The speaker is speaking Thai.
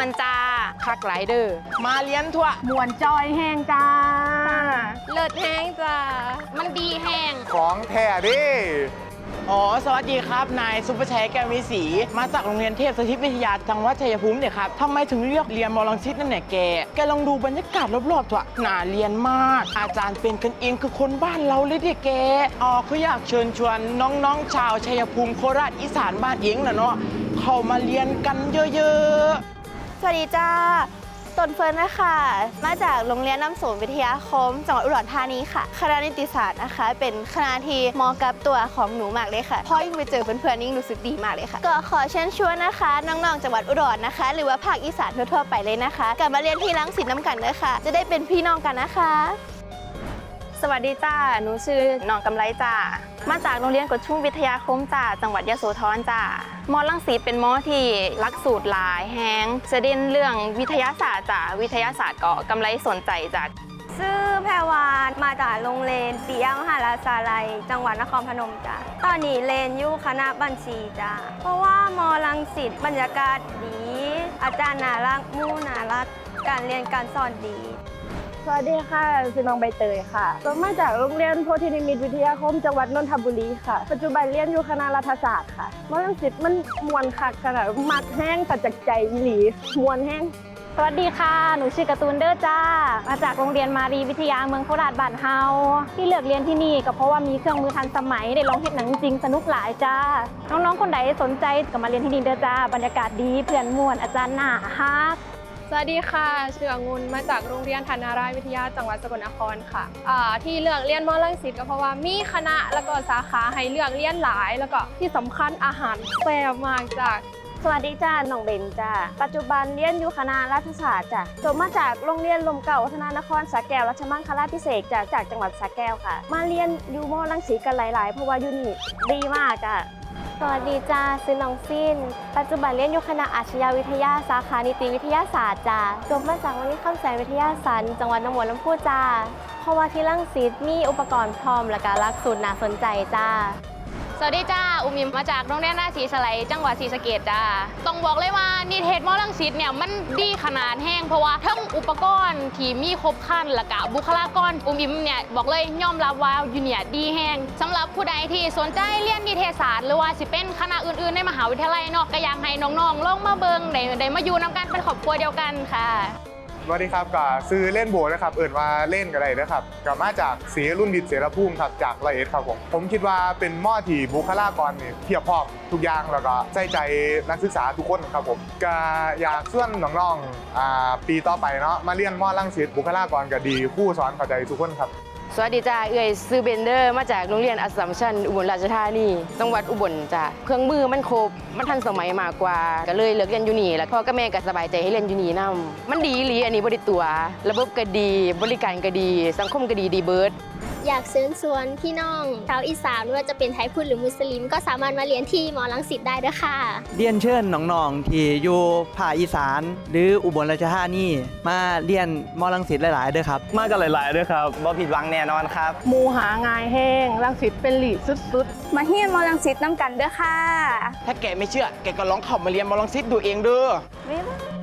วนจ้าคักหลายเด้อมาเรียนทั่วมวนจอยแห้งจ้า เลิศแห้งจ้า มันดีแห้ง ของแท้ดิ อ๋อ สวัสดีครับ นายสุภชัยแก้ววิสี มาจากโรงเรียนเทพสถิตวิทยาจังหวัดชัยภูมิเนี่ยครับทำไมถึงเลือกเรียนมอลังสิตนั่นเนี่ยแก แกลองดูบรรยากาศรอบๆเถอะน่าเรียนมาก อาจารย์เป็นกันเองคือคนบ้านเราเลยเด็กแก อ๋อเขาอยากเชิญชวนน้องๆ ชาวชัยภูมิโคราชอีสานบ้านเองนะเนาะ เข้ามาเรียนกันเยอะๆ สวัสดีจ้าต้นเฟิร์นนะคะ มาจากโรงเรียนน้ำสูงวิทยาคม จังหวัดอุดรธานีค่ะ คณะนิติศาสตร์นะคะ เป็นคณะที่เหมอกับตัวของหนูมากเลยค่ะพอยิ่งไปเจอเพื่อนๆยิ่งรู้สึกดีมากเลยค่ะ ก็ขอเชิญชวนนะคะ น้องๆ จังหวัดอุดรนะคะ หรือว่าภาคอีสานทั่วๆไปเลยนะคะ กลับมาเรียนที่รังสิตน้ำกันเลยค่ะ จะได้เป็นพี่น้องกันนะคะ สวัสดีจ้า หนูชื่อน้องกำไรจ้า มาจากโรงเรียนกดชุ่มวิทยาคมจ้า จังหวัดยโสธรจ้ามอลังสีเป็นมอที่หลักสูตรหลายแฮงจะเด่นเรื่องวิทยาศาสตร์จ้า วิทยาศาสตร์ก็กำไรสนใจจ้าชื่อแพรวานมาจากโรงเรียนปิยมหาราชาลัย จังหวัดนครพนมจ้ะตอนนี้เรียนอยู่คณะบัญชีจ้ะเพราะว่ามอลังสิตบรรยากาศดี อาจารย์น่ารักมู่น่ารัก การเรียนการสอนดี วัสดีค่ะชื่อน้องใบเตยค่ะก็มาจากโรงเรียนโพธินิมิตวิทยาคมจังหวัดนนทบุรีค่ะ ปัจจุบันเรียนอยู่คณะรัฐศาสตร์ค่ะมอลังสิตมันมวนคักขนาดมักแห้งตัดจากใจอีหลีมวนแห้งสวัสดีค่ะ หนูชื่อการ์ตูนเดอร์จ้า มาจากโรงเรียนมารีวิทยาเมืองโคราชบ้านเฮา ที่เลือกเรียนที่นี่ก็เพราะว่ามีเครื่องมือทันสมัย ได้ลองเห็นหนังจริงสนุกหลายจ้า น้องๆ คนใดสนใจก็มาเรียนที่นี่เด้อจ้า บรรยากาศดีเพื่อนม่วนอาจารย์น่าฮัก สวัสดีค่ะชื่อองุ่นมาจากโรงเรียนธนารายวิทยาจังหวัดสกลนครค่ะอ่าที่เลือกเรียนมอลังสิตก็เพราะว่ามีคณะแล้วก็สาขาให้เลือกเรียนหลาย แล้วก็ที่สำคัญอาหารแซ่บมากจากสวัสดีจ้าน้องเบนจ้า ปัจจุบันเรียนอยู่คณะรัฐศาสตร์จ้ะจบมาจากโรงเรียนลมเก่าวัฒนานครสระแก้วรัชมังคลาพิเศษจากจากจังหวัดสระแก้วค่ะ มาเรียนอยู่มอลังสีกันหลาย ๆ เพราะว่ายูนี่ดีมากจ้ะ สวัสดีจ้าซื้อน้องซินปัจจุบันเรียนอยู่คณะอาชญาวิทยาสาขานิติวิทยาศาสตร์จ้าจบมาจากวิทยาคำแสงวิทยาศาสตร์จังหวัดนองบัวลำพูจ้าเพราะว่าที่รังสิตมีอุปกรณ์พร้อมและการลักสูตรน่าสนใจจ้า สวัสดีจ้า อุมิมมาจากโรงเรียนราชีสไลยจังหวัดศรีสะเกษจ้า ต้องบอกเลยว่านิเทศมอลังสิตเนี่ยมันดีขนาดแห้งเพราะว่าทั้งอุปกรณ์ที่มีครบครันและกะบุคลากรอุมิมเนี่ยบอกเลยยอมรับว่าอยู่เนี่ยดีแห้งสำหรับผู้ใดที่สนใจเรียนนิเทศศาสตร์หรือว่าสิเป็นคณะอื่นๆในมหาวิทยาลัยเนาะก็อยากให้น้องๆลองมาเบิงได้ได้มาอยู่นำกันเป็นครอบครัวเดียวกันค่ะ สวัสดีครับก็ซื้อเล่นโบนะครับ เอิญว่าเล่นกันไรนะครับก็มาจากสีรุ่นดิดเสรภูมิครับจากละเอ็ดครับผมผมคิดว่าเป็นหม้อที่บุคลากรเนี่ยเพียบพร้อมทุกอย่างแล้วก็ใส่ใจนักศึกษาทุกคนครับผมก็อยากส่อนน้องๆปีต่อไปเนาะมาเรียนหม้อลังสิตบุคลากรก็ดีผู้สอนเข้าใจทุกคนครับ สวัสดีจ้าเอ่ยซื้อเบนเดอร์มาจากโรงเรียนอัสสัมชัญอุบลราชธานีจังหวัดอุบลจ้าเครื่องมือมันครบมันทันสมัยมากกว่าก็เลยเลือกเรียนยูนีแล้วพ่อกับแม่ก็สบายใจให้เรียนยูนี่นํมันดีอีหลีอันนี้บริตัว ระบบก็ดี บริการก็ดี สังคมก็ดีดีเบิร์ดอยากเชิญชวนพี่น้องชาวอีสานไม่ว่าจะเป็นไทยพุทธหรือมุสลิม ก็สามารถมาเรียนที่มอลังสิตได้ด้วยค่ะ เรียนเชิญน้องๆที่อยู่ภาคอีสาน หรืออุบลราชธานีมาเรียนมอลังสิตหลายๆเด้อครับ มากันหลายๆด้วยครับบ่ผิดหวังแน่นอนครับ หมูหางายแห้งรังสิตเป็นหลีสุดมาเฮียนมอลังสิตน้ำกันเด้อค่ะ ถ้าแกไม่เชื่อ แกก็ลองเข้ามาเรียนมอลังสิตดูเองเด้อ บ๊ายบาย